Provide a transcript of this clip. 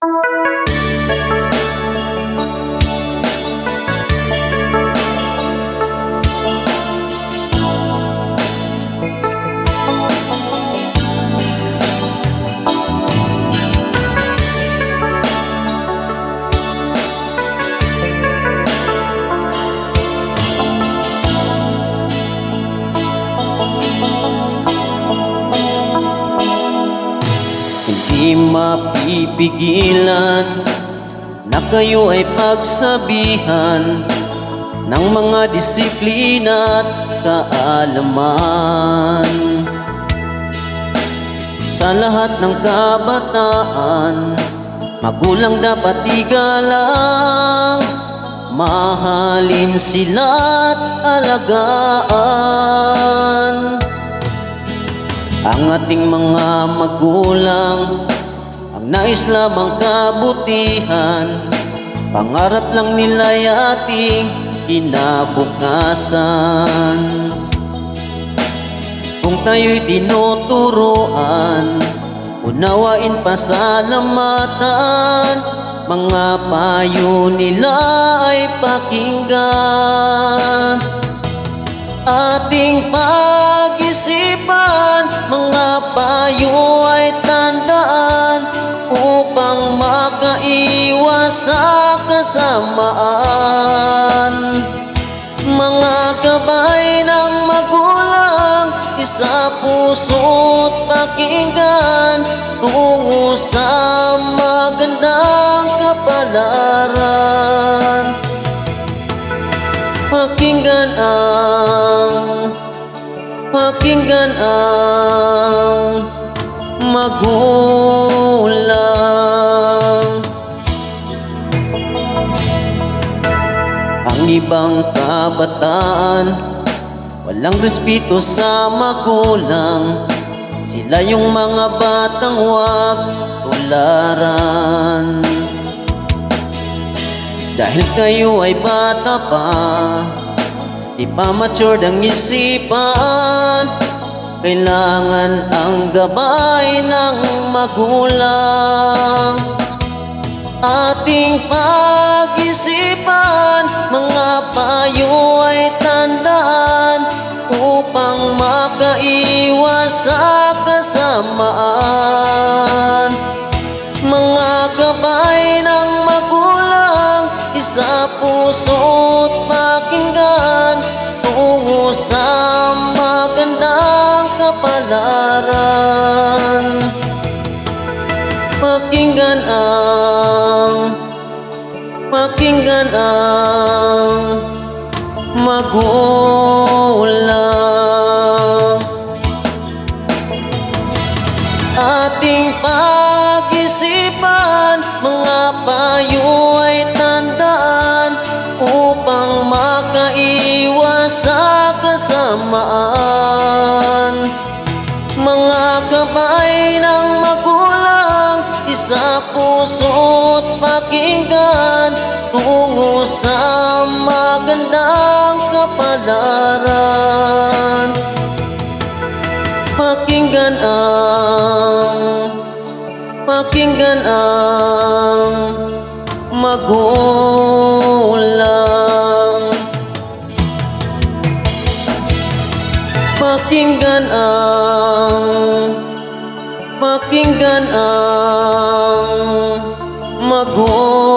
Música Hindi mapipigilan na kayo ay pagsabihan ng mga disiplina at kaalaman. Sa lahat ng kabataan, magulang dapat igalang, mahalin sila't alagaan. Ang ating mga magulang Ang nais lamang kabutihan. Pangarap lang nila'y ating kinabukasan. Kung tayo'y tinuturuan Unawain pasalamatan Mga payo nila ay pakinggan. Ating pag-isipan Upang makaiwas sa kasamaan Mga gabay ng magulang Isa puso't pakinggan Tungo sa magandang kapalaran. Pakinggan ang Pakinggan ang Magulang ibang kabataan. Walang respeto sa magulang. Sila yung mga batang wag tularan. Dahil kayo ay bata pa Di pa matured ang isipan. Kailangan ang gabay ng magulang Ating pag-isipan Mga payo ay tandaan Upang makaiwas sa kasamaan. Mga gabay ng magulang Isa puso't pakinggan Tungo sa magandang kapalaran. Pakinggan ang Pakinggan ang Magulang. Ating pag-isipan Mga payo ay tandaan Upang makaiwas sa kasamaan. Mga gabay ng magulang Isa puso't pakinggan Pakinggan ang Pakinggan ang Magulang. Pakinggan ang Pakinggan ang Magulang